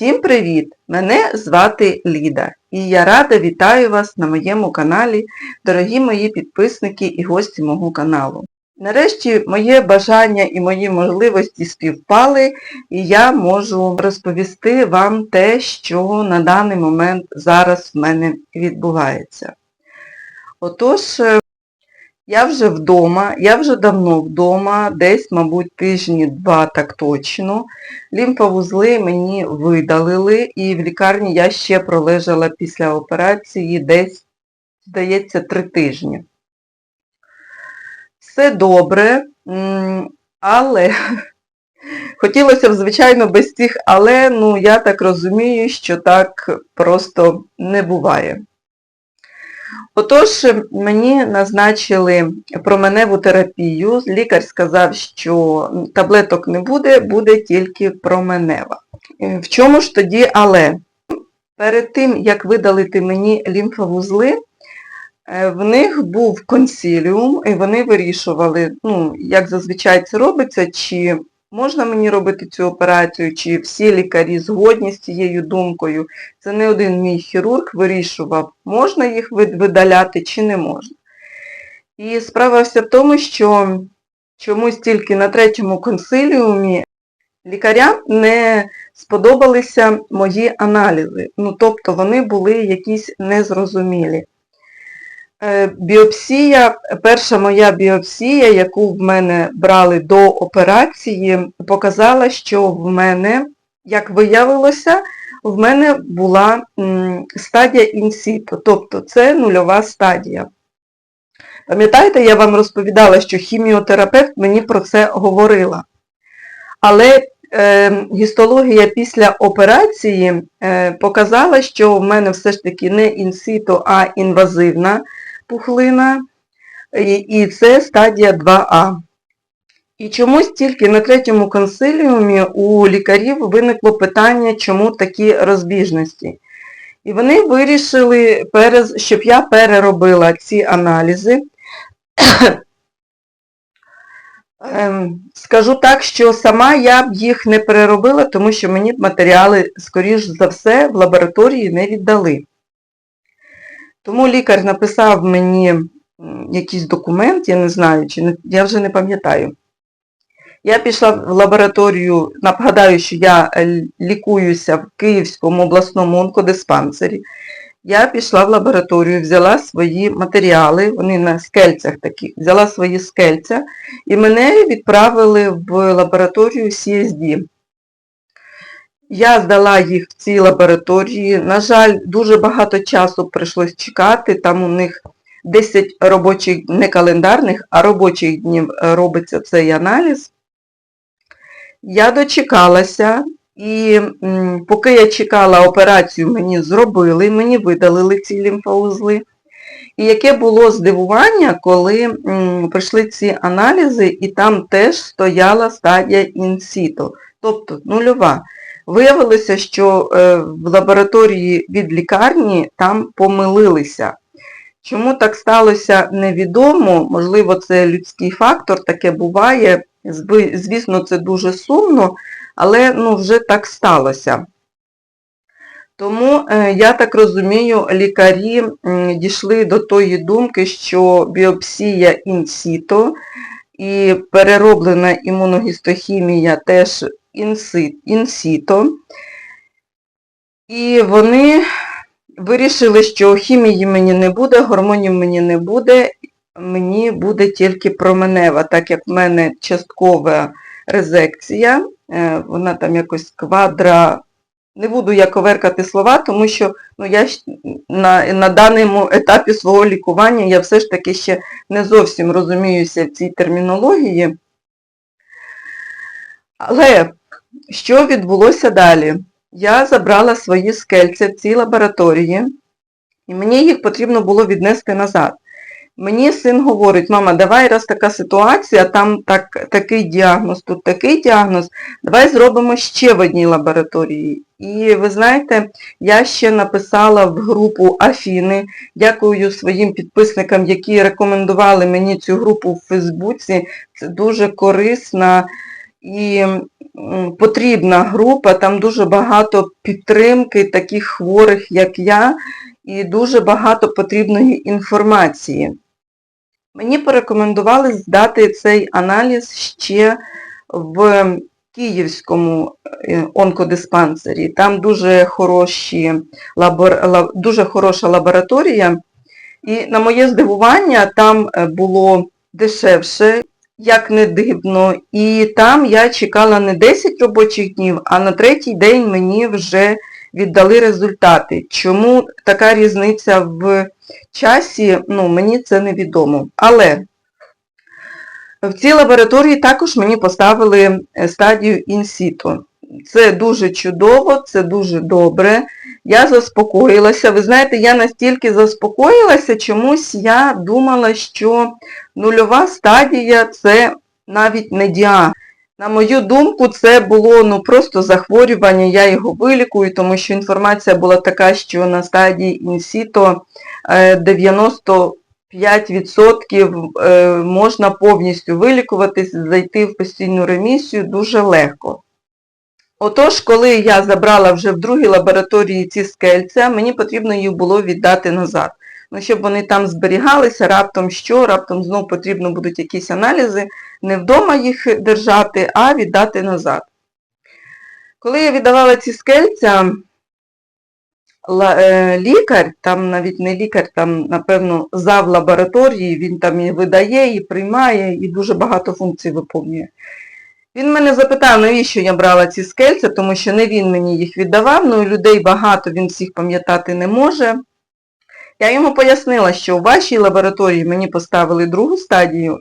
Всім привіт! Мене звати Ліда і я рада вітаю вас на моєму каналі, дорогі мої підписники і гості мого каналу. Нарешті моє бажання і мої можливості співпали, і я можу розповісти вам те, що на даний момент зараз в мене відбувається. Отож, е, я вже вдома, я вже давно вдома, десь, мабуть, тижні два так точно. Лімфовузли мені видалили, і в лікарні я ще пролежала після операції десь, здається, три тижні. Все добре, але хотілося б, звичайно, без цих але, ну я так розумію, що так просто не буває. Отож, мені назначили променеву терапію. Лікар сказав, що таблеток не буде, буде тільки променева. Е, В чому ж тоді але? Перед тим, як видалити мені лімфовузли, е, в них був консиліум, і вони вирішували, ну, як зазвичай це робиться, чи можна мені робити цю операцію, чи всі лікарі згодні з цією думкою. Це не один мій хірург вирішував, можна їх видаляти чи не можна. І справа вся в тому, що чомусь тільки на третьому консиліумі лікарям не сподобалися мої аналізи. Ну, тобто вони були якісь незрозумілі. Е, Біопсія, перша моя біопсія, яку в мене брали до операції, показала, що в мене, як виявилося, в мене була стадія інсіто, тобто це нульова стадія. Пам'ятаєте, я вам розповідала, що хіміотерапевт мені про це говорила. Але е, гістологія після операції е, показала, що в мене все ж таки не інсіто, а інвазивна пухлина, і, це стадія 2А. І чомусь тільки на третьому консиліумі у лікарів виникло питання, чому такі розбіжності. І вони вирішили, щоб я переробила ці аналізи. Ем, Скажу так, що сама я б їх не переробила, тому що мені б матеріали, скоріш за все, в лабораторії не віддали. Тому лікар написав мені якийсь документ, я не знаю, чи не, я вже не пам'ятаю. Я пішла в лабораторію, нагадаю, що я е, лікуюся в Київському обласному онкодиспансері. Я пішла в лабораторію, взяла свої матеріали, вони на скельцях такі, взяла свої скельця і мене відправили в лабораторію CSD. Я здала їх в цій лабораторії. На жаль, дуже багато часу прийшлось чекати. Там у них 10 робочих, не календарних, а робочих днів е, робиться цей аналіз. Я дочекалася, і поки я чекала операцію, мені зробили, мені видалили ці лімфоузли. І яке було здивування, коли м, прийшли ці аналізи, і там теж стояла стадія інсіто, тобто нульова. Виявилося, що е, в лабораторії від лікарні там помилилися. Чому так сталося, невідомо. Можливо, це людський фактор, таке буває. Звісно, це дуже сумно, але ну, вже так сталося. Тому, е, я так розумію, лікарі дійшли до тої думки, що біопсія інсіто і перероблена імуногістохімія теж інсіто. І вони вирішили, що хімії мені не буде, гормонів мені не буде, мені буде тільки променева, так як в мене часткова резекція, е, вона там якось квадра, не буду я коверкати слова, тому що ну, я на, на даному етапі свого лікування я все ж таки ще не зовсім розуміюся в цій термінології. Але що відбулося далі? Я забрала свої скельця в цій лабораторії, і мені їх потрібно було віднести назад. Мені син говорить, мама, давай, раз така ситуація, там так, такий діагноз, тут такий діагноз, давай зробимо ще в одній лабораторії. І ви знаєте, я ще написала в групу Афіни, дякую своїм підписникам, які рекомендували мені цю групу в Фейсбуці. Це дуже корисна і потрібна група, там дуже багато підтримки таких хворих, як я, і дуже багато потрібної інформації. Мені порекомендували здати цей аналіз ще в Київському е, онкодиспансері. Там дуже, хороші, дуже хороша лабораторія. І на моє здивування, там е, було дешевше, як не дивно. І там я чекала не 10 робочих днів, а на третій день мені вже віддали результати. Чому така різниця в часі, ну, мені це невідомо. Але в цій лабораторії також мені поставили е, стадію інсіто. Це дуже чудово, це дуже добре. Я заспокоїлася. Ви знаєте, я настільки заспокоїлася, чомусь я думала, що нульова стадія це навіть не діагноз. На мою думку, це було ну, просто захворювання, я його вилікую, тому що інформація була така, що на стадії інсіто е, 95% е, можна повністю вилікуватись, зайти в постійну ремісію дуже легко. Отож, коли я забрала вже в другій лабораторії ці скельця, мені потрібно їх було віддати назад. Ну, щоб вони там зберігалися, раптом що, раптом знов потрібно будуть якісь аналізи, не вдома їх держати, а віддати назад. Коли я віддавала ці скельця, е, лікар, там навіть не лікар, там, напевно, зав лабораторії, він там і видає, і приймає, і дуже багато функцій виповнює. Він мене запитав, навіщо я брала ці скельця, тому що не він мені їх віддавав, ну і людей багато, він всіх пам'ятати не може. Я йому пояснила, що у вашій лабораторії мені поставили другу стадію,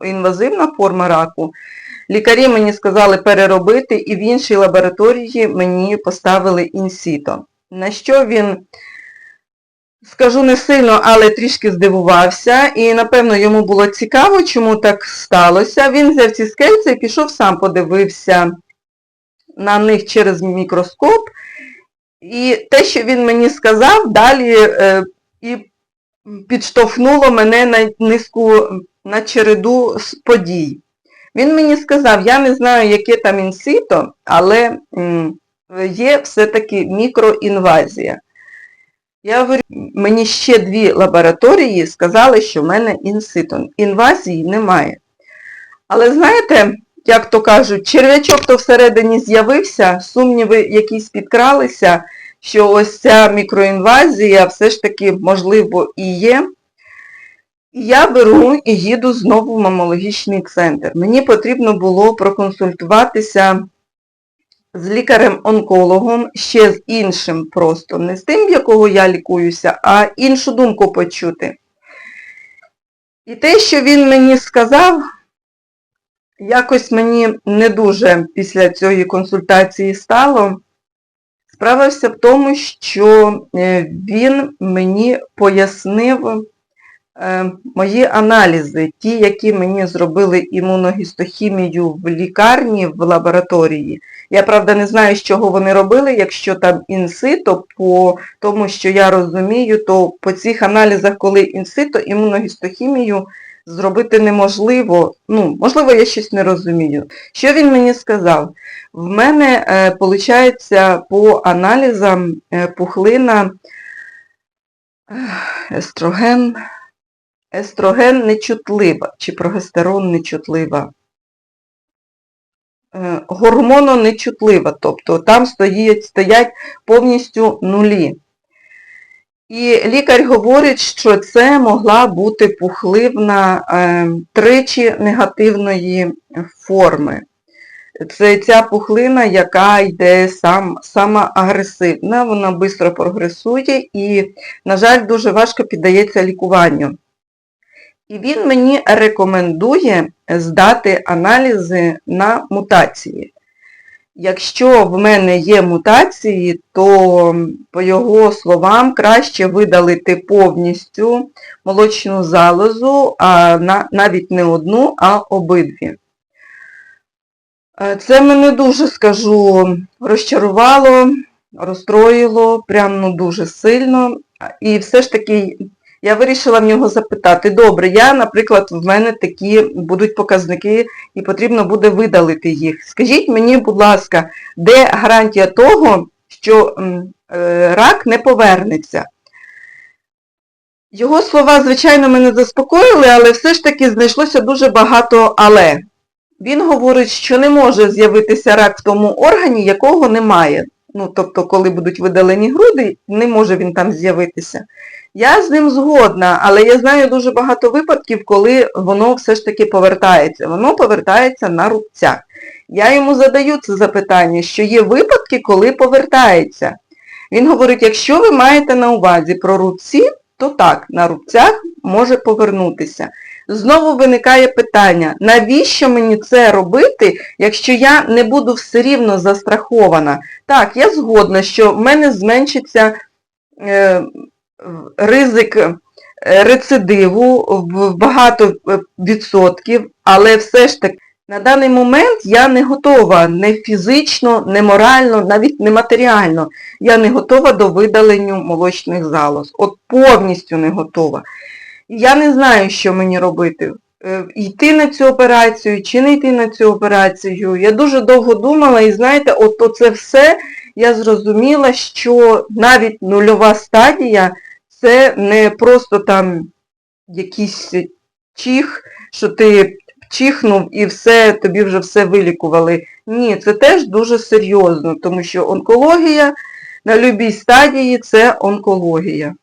інвазивна форма раку. Лікарі мені сказали переробити, і в іншій лабораторії мені поставили інсіто. На що він, скажу не сильно, але трішки здивувався, і напевно йому було цікаво, чому так сталося. Він взяв ці скельця і пішов сам подивився на них через мікроскоп. І те, що він мені сказав, далі е, і підштовхнуло мене на низку, на череду подій. Він мені сказав, я не знаю, яке там інсито, але є все-таки мікроінвазія. Я говорю, мені ще дві лабораторії сказали, що в мене інсито. Інвазії немає. Але знаєте, як то кажуть, черв'ячок то всередині з'явився, сумніви якісь підкралися, що ось ця мікроінвазія все ж таки, можливо, і є. Я беру і їду знову в мамологічний центр. Мені потрібно було проконсультуватися з лікарем-онкологом, ще з іншим просто, не з тим, в якого я лікуюся, а іншу думку почути. І те, що він мені сказав, якось мені не дуже після цієї консультації стало. Справа вся в тому, що е, він мені пояснив мої аналізи, ті, які мені зробили імуногістохімію в лікарні, в лабораторії. Я, правда, не знаю, з чого вони робили, якщо там інсито, по тому, що я розумію, то по цих аналізах, коли інсито, імуногістохімію зробити неможливо. Ну, можливо, я щось не розумію. Що він мені сказав? В мене, е, по аналізам е, пухлина е, естроген, естроген нечутлива, чи прогестерон нечутлива. Е, Гормононечутлива, тобто там стоять, стоять повністю нулі. І лікар говорить, що це могла бути пухливна е, тричі негативної форми. Це ця пухлина, яка йде сам, сама агресивна, вона швидко прогресує і, на жаль, дуже важко піддається лікуванню. І він мені рекомендує здати аналізи на мутації. Якщо в мене є мутації, то, по його словам, краще видалити повністю молочну залозу, а навіть не одну, а обидві. Е, Це мене дуже, скажу, розчарувало, розстроїло, прям ну, дуже сильно. І все ж таки Я вирішила в нього запитати, добре, я, наприклад, в мене такі будуть показники і потрібно буде видалити їх. Скажіть мені, будь ласка, де гарантія того, що е, рак не повернеться? Його слова, звичайно, мене заспокоїли, але все ж таки знайшлося дуже багато але. Він говорить, що не може з'явитися рак в тому органі, якого немає. Ну, тобто, коли будуть видалені груди, не може він там з'явитися. Я з ним згодна, але я знаю дуже багато випадків, коли воно все ж таки повертається. Воно повертається на рубцях. Я йому задаю це запитання, що є випадки, коли повертається. Він говорить, якщо ви маєте на увазі про рубці, то так, на рубцях може повернутися. Знову виникає питання, навіщо мені це робити, якщо я не буду все рівно застрахована? Так, я згодна, що в мене зменшиться е, ризик е, рецидиву в багато е, відсотків, але все ж таки на даний момент я не готова не фізично, не морально, навіть не матеріально. Я не готова до видалення молочних залоз. От повністю не готова. Я не знаю, що мені робити. Е, Йти на цю операцію чи не йти на цю операцію. Я дуже довго думала і знаєте, от оце все я зрозуміла, що навіть нульова стадія це не просто там якийсь чих, що ти чихнув і все, тобі вже все вилікували. Ні, це теж дуже серйозно, тому що онкологія на любій стадії це онкологія.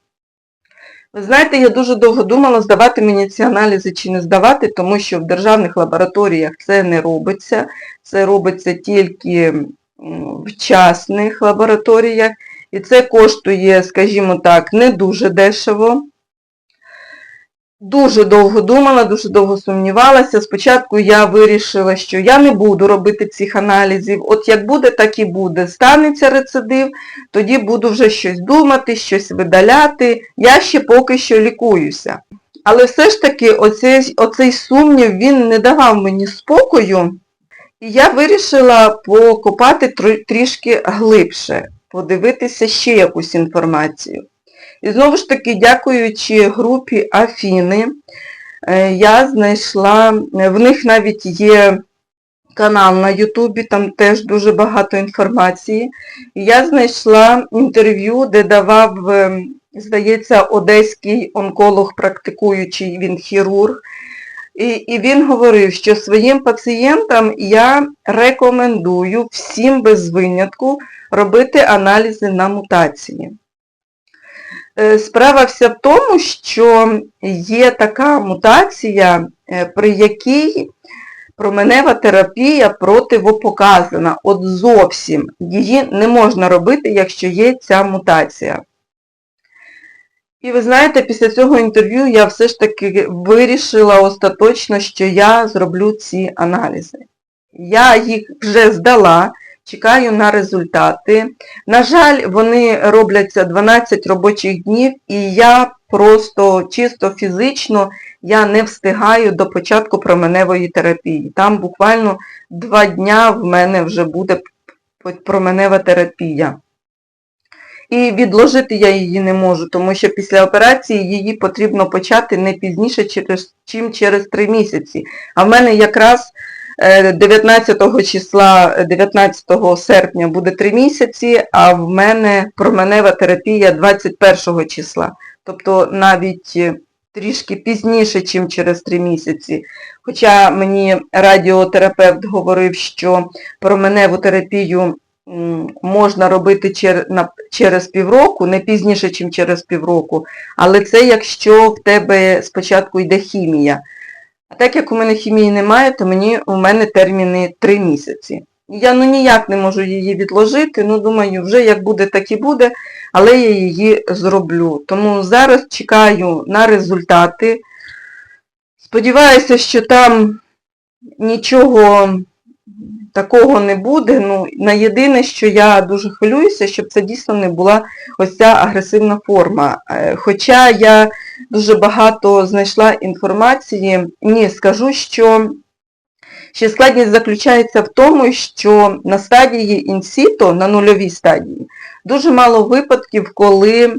Ви знаєте, я дуже довго думала, здавати мені ці аналізи чи не здавати, тому що в державних лабораторіях це не робиться. Це робиться тільки в частних лабораторіях. І це коштує, скажімо так, не дуже дешево. Дуже довго думала, дуже довго сумнівалася. Спочатку я вирішила, що я не буду робити цих аналізів. От як буде, так і буде. Станеться рецидив, тоді буду вже щось думати, щось видаляти. Я ще поки що лікуюся. Але все ж таки оцей, оцей сумнів, він не давав мені спокою. І я вирішила покопати трішки глибше, подивитися ще якусь інформацію. І знову ж таки, дякуючи групі Афіни, е, я знайшла, е, в них навіть є канал на Ютубі, там теж дуже багато інформації. І я знайшла інтерв'ю, де давав, е, здається, одеський онколог, практикуючий, він хірург. І, і він говорив, що своїм пацієнтам я рекомендую всім без винятку робити аналізи на мутації. Е, Справа вся в тому, що є така мутація, е, при якій променева терапія противопоказана. От зовсім її не можна робити, якщо є ця мутація. І ви знаєте, після цього інтерв'ю я все ж таки вирішила остаточно, що я зроблю ці аналізи. Я їх вже здала, чекаю на результати. На жаль, вони робляться 12 робочих днів, і я просто чисто фізично я не встигаю до початку променевої терапії. Там буквально 2 дня в мене вже буде променева терапія. І відложити я її не можу, тому що після операції її потрібно почати не пізніше, через, чим через 3 місяці. А в мене якраз е, 19 числа, 19 серпня буде 3 місяці, а в мене променева терапія 21 числа. Тобто навіть е, трішки пізніше, чим через 3 місяці. Хоча мені радіотерапевт говорив, що променеву терапію можна робити через півроку, не пізніше, ніж через півроку, але це якщо в тебе спочатку йде хімія. А так як у мене хімії немає, то мені, у мене терміни 3 місяці. Я ну ніяк не можу її відложити, ну думаю, вже як буде, так і буде, але я її зроблю. Тому зараз чекаю на результати. Сподіваюся, що там нічого такого не буде. Ну, на єдине, що я дуже хвилююся, щоб це дійсно не була ось ця агресивна форма. Е, Хоча я дуже багато знайшла інформації, ні, скажу, що ще складність заключається в тому, що на стадії інсіто, на нульовій стадії, дуже мало випадків, коли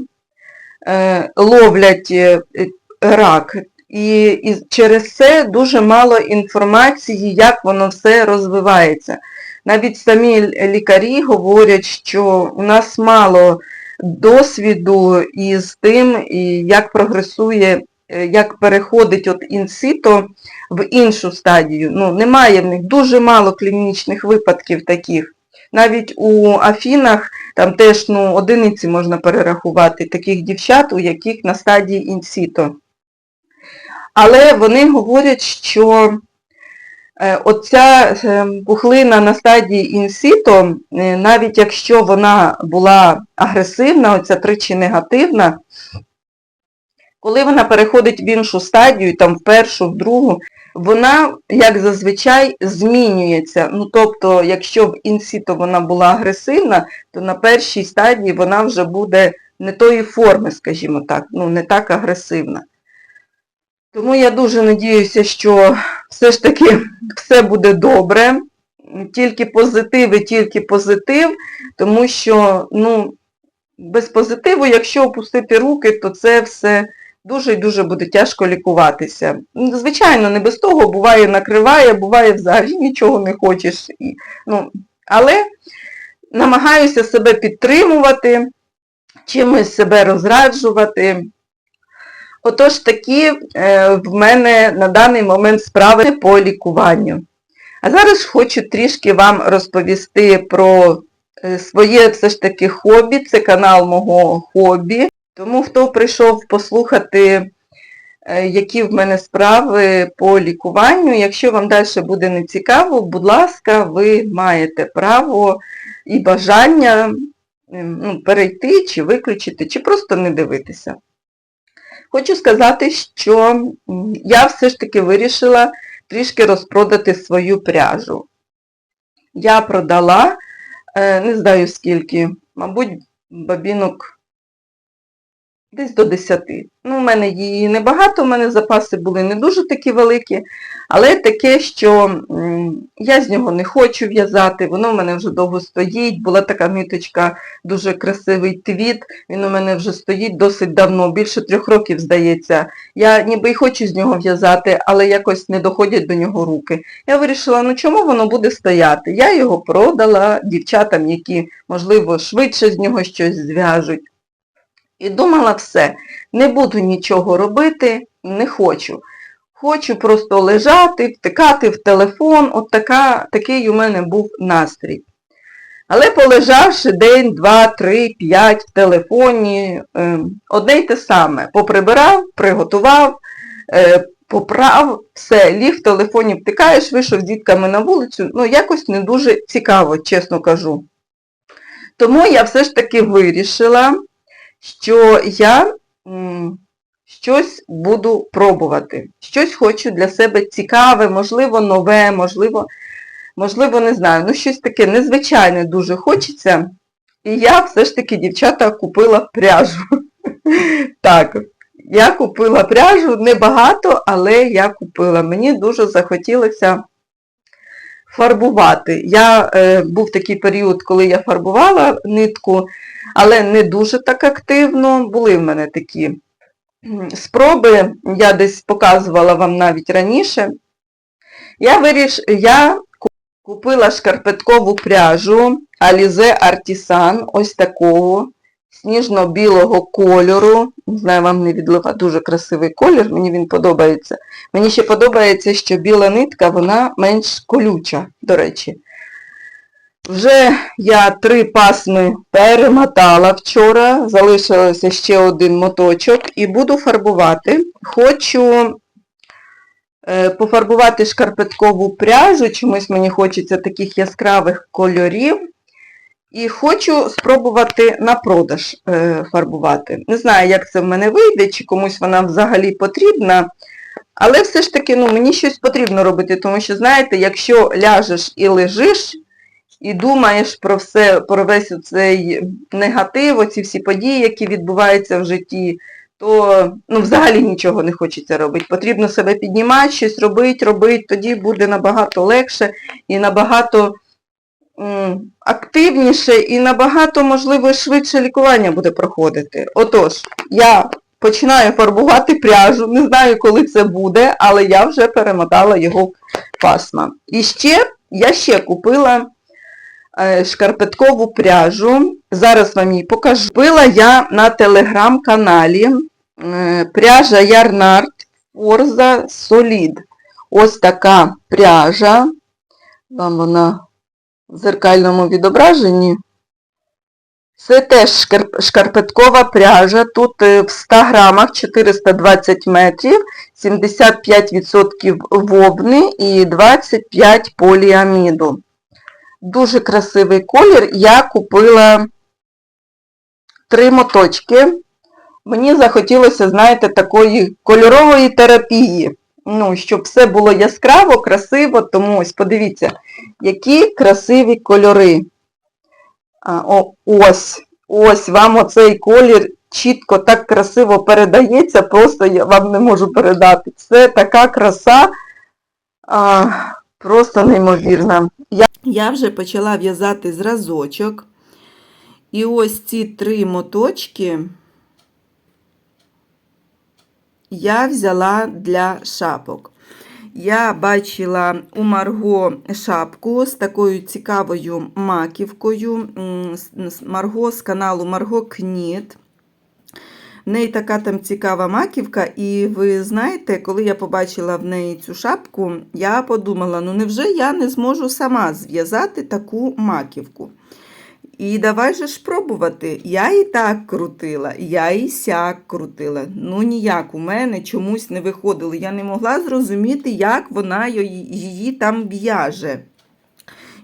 е, ловлять е, рак. І, і через це дуже мало інформації, як воно все розвивається. Навіть самі лікарі говорять, що у нас мало досвіду із тим, і як прогресує, е, як переходить от інсіто в іншу стадію. Ну, немає в них дуже мало клінічних випадків таких. Навіть у Афінах там теж ну, одиниці можна перерахувати таких дівчат, у яких на стадії інсіто. Але вони говорять, що е, оця е, пухлина на стадії інсіто, е, навіть якщо вона була агресивна, оця тричі негативна, коли вона переходить в іншу стадію, там в першу, в другу, вона, як зазвичай, змінюється. Ну, тобто, якщо в інсіто вона була агресивна, то на першій стадії вона вже буде не тої форми, скажімо так, ну, не так агресивна. Тому я дуже надіюся, що все ж таки все буде добре. Тільки позитив і тільки позитив, тому що, ну, без позитиву, якщо опустити руки, то це все дуже і дуже буде тяжко лікуватися. Звичайно, не без того, буває накриває, буває взагалі нічого не хочеш. І, ну, але намагаюся себе підтримувати, чимось себе розраджувати. Отож, такі е, в мене на даний момент справи по лікуванню. А зараз хочу трішки вам розповісти про е, своє все ж таки хобі, це канал мого хобі. Тому хто прийшов послухати, е, які в мене справи по лікуванню, якщо вам далі буде не цікаво, будь ласка, ви маєте право і бажання ем, ну, перейти, чи виключити, чи просто не дивитися. Хочу сказати, що я все ж таки вирішила трішки розпродати свою пряжу. Я продала, е, не знаю скільки, мабуть, бабінок десь до 10. Ну, у мене її небагато, у мене запаси були не дуже такі великі, але таке, що я з нього не хочу в'язати, воно в мене вже довго стоїть. Була така міточка, дуже красивий твіт, він у мене вже стоїть досить давно, більше трьох років, здається. Я ніби й хочу з нього в'язати, але якось не доходять до нього руки. Я вирішила, ну чому воно буде стояти? Я його продала дівчатам, які, можливо, швидше з нього щось зв'яжуть. І думала все, не буду нічого робити, не хочу. Хочу просто лежати, втикати в телефон, от така, такий у мене був настрій. Але полежавши день, два, три, п'ять в телефоні, е, одне й те саме. Поприбирав, приготував, е, поправ, все, ліг в телефоні втикаєш, вийшов з дітками на вулицю, ну якось не дуже цікаво, чесно кажу. Тому я все ж таки вирішила, що я щось буду пробувати. Щось хочу для себе цікаве, можливо, нове, можливо, можливо, не знаю, ну щось таке незвичайне дуже хочеться. І я все ж таки, дівчата, купила пряжу. Так, я купила пряжу, небагато, але я купила. Мені дуже захотілося фарбувати. Я, е, був такий період, коли я фарбувала нитку, але не дуже так активно. Були в мене такі спроби, я десь показувала вам навіть раніше. Я виріш... я купила шкарпеткову пряжу Alize Artisan, ось такого, сніжно-білого кольору. Не знаю, вам не відлива, дуже красивий колір, мені він подобається. Мені ще подобається, що біла нитка, вона менш колюча, до речі. Вже я три пасми перемотала вчора, залишилося ще один моточок і буду фарбувати. Хочу е, пофарбувати шкарпеткову пряжу, чомусь мені хочеться таких яскравих кольорів. І хочу спробувати на продаж е, фарбувати. Не знаю, як це в мене вийде, чи комусь вона взагалі потрібна. Але все ж таки, ну, мені щось потрібно робити, тому що, знаєте, якщо ляжеш і лежиш, і думаєш про все, про весь цей негатив, оці всі події, які відбуваються в житті, то ну, взагалі нічого не хочеться робити. Потрібно себе піднімати, щось робити, робити, тоді буде набагато легше і набагато активніше і набагато, можливо, швидше лікування буде проходити. Отож, я починаю фарбувати пряжу, не знаю, коли це буде, але я вже перемотала його пасма. І ще, я ще купила е, шкарпеткову пряжу. Зараз вам її покажу. Купила я на телеграм-каналі пряжа Ярнард Forza Solid. Ось така пряжа. Вам вона в зеркальному відображенні. Це теж шкарпеткова пряжа. Тут е, в 100 грамах 420 метрів, 75% вовни і 25 поліаміду. Дуже красивий колір. Я купила три моточки. Мені захотілося, знаєте, такої кольорової терапії. Ну, щоб все було яскраво, красиво, тому ось подивіться, які красиві кольори. А, о, ось, ось вам оцей колір чітко так красиво передається, просто я вам не можу передати. Це така краса, а, просто неймовірна. Я, я вже почала в'язати зразочок. І ось ці три моточки я взяла для шапок. Я бачила у Марго шапку з такою цікавою маківкою. Марго з каналу Марго Кніт. В неї така там цікава маківка, і ви знаєте, коли я побачила в неї цю шапку, я подумала, ну невже я не зможу сама зв'язати таку маківку? І давай же ж пробувати. Я і так крутила, я і сяк крутила. Ну ніяк у мене чомусь не виходило. Я не могла зрозуміти, як вона її, там в'яже.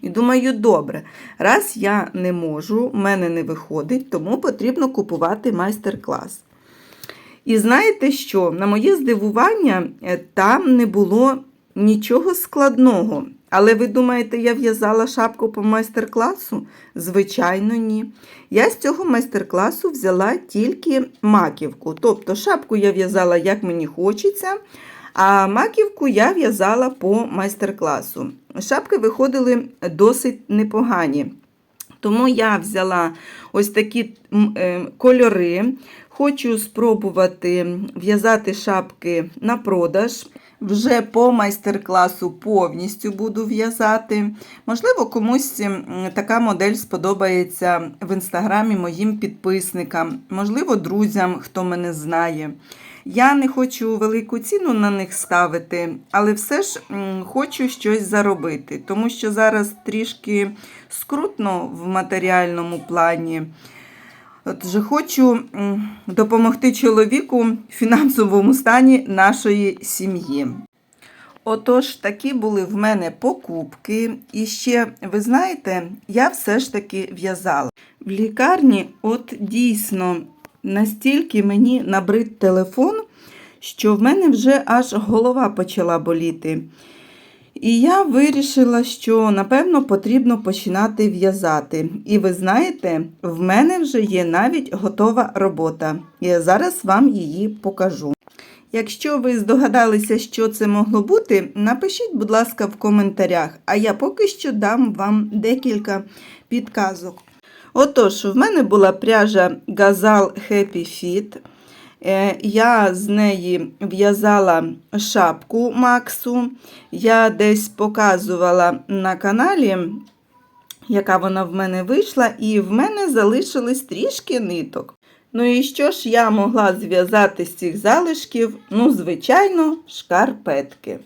І думаю, добре, раз я не можу, в мене не виходить, тому потрібно купувати майстер-клас. І знаєте що? На моє здивування, е, там не було нічого складного. Але ви думаєте, я в'язала шапку по майстер-класу? Звичайно, ні. Я з цього майстер-класу взяла тільки маківку. Тобто шапку я в'язала, як мені хочеться, а маківку я в'язала по майстер-класу. Шапки виходили досить непогані. Тому я взяла ось такі е, кольори. Хочу спробувати в'язати шапки на продаж. Вже по майстер-класу повністю буду в'язати. Можливо, комусь така модель сподобається в інстаграмі моїм підписникам, можливо, друзям, хто мене знає. Я не хочу велику ціну на них ставити, але все ж хочу щось заробити, тому що зараз трішки скрутно в матеріальному плані. Отже, хочу допомогти чоловіку в фінансовому стані нашої сім'ї. Отож, такі були в мене покупки. І ще, ви знаєте, я все ж таки в'язала. В лікарні, от дійсно, настільки мені набрид телефон, що в мене вже аж голова почала боліти. І я вирішила, що напевно потрібно починати в'язати. І ви знаєте, в мене вже є навіть готова робота. Я зараз вам її покажу. Якщо ви здогадалися, що це могло бути, напишіть, будь ласка, в коментарях, а я поки що дам вам декілька підказок. Отож, в мене була пряжа Gazal Happy Fit. Е, Я з неї в'язала шапку Максу. Я десь показувала на каналі, яка вона в мене вийшла, і в мене залишились трішки ниток. Ну і що ж я могла зв'язати з цих залишків? Ну, звичайно, шкарпетки.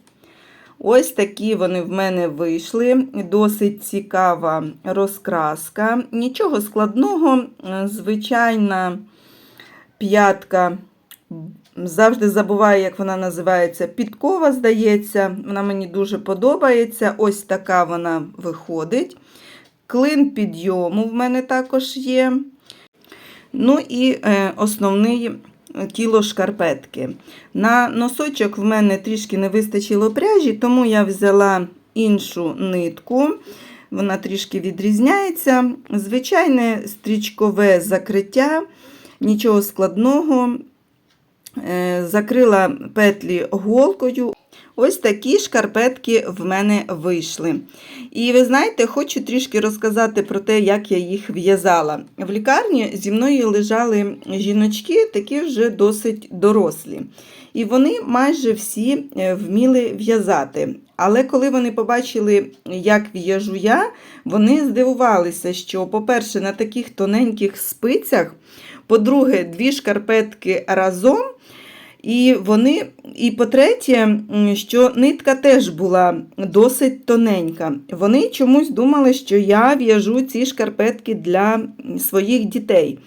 Ось такі вони в мене вийшли. Досить цікава розкраска. Нічого складного, е, звичайна п'ятка. Завжди забуваю, як вона називається. Підкова, здається. Вона мені дуже подобається. Ось така вона виходить. Клин підйому в мене також є. Ну і е, основний тіло шкарпетки. На носочок в мене трішки не вистачило пряжі, тому я взяла іншу нитку. Вона трішки відрізняється. Звичайне стрічкове закриття, нічого складного. е, закрила петлі голкою. Ось такі шкарпетки в мене вийшли. І ви знаєте, хочу трішки розказати про те, як я їх в'язала. В лікарні зі мною лежали жіночки, такі вже досить дорослі. І вони майже всі е, вміли в'язати. Але коли вони побачили, як в'яжу я, вони здивувалися, що, по-перше, на таких тоненьких спицях, по-друге, дві шкарпетки разом. І вони, і по-третє, що нитка теж була досить тоненька. Вони чомусь думали, що я в'яжу ці шкарпетки для своїх дітей.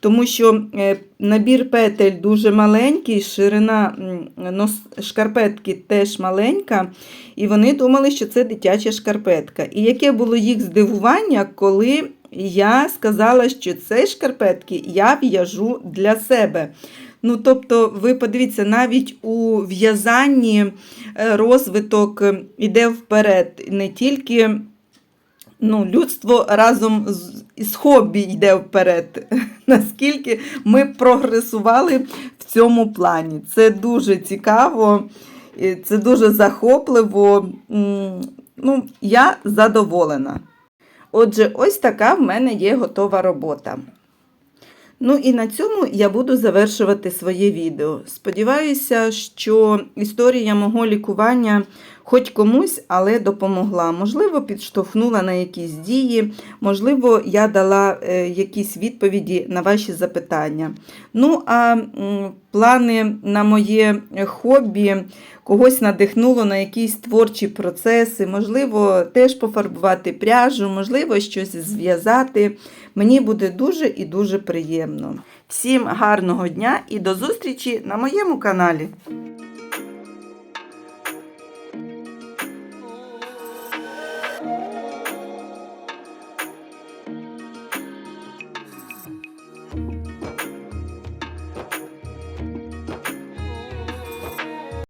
Тому що е, набір петель дуже маленький, ширина шкарпетки теж маленька, і вони думали, що це дитяча шкарпетка. І яке було їх здивування, коли я сказала, що це шкарпетки я в'яжу для себе. Ну, тобто, ви подивіться, навіть у в'язанні е, розвиток е, іде вперед. Не тільки ну, людство разом з, хобі йде вперед. Наскільки ми прогресували в цьому плані. Це дуже цікаво, це дуже захопливо. Ну, я задоволена. Отже, ось така в мене є готова робота. Ну і на цьому я буду завершувати своє відео. Сподіваюся, що історія мого лікування хоч комусь, але допомогла. Можливо, підштовхнула на якісь дії, можливо, я дала е, якісь відповіді на ваші запитання. Ну, а плани на моє хобі когось надихнуло на якісь творчі процеси, можливо, теж пофарбувати пряжу, можливо, щось зв'язати. Мені буде дуже і дуже приємно. Всім гарного дня і до зустрічі на моєму каналі.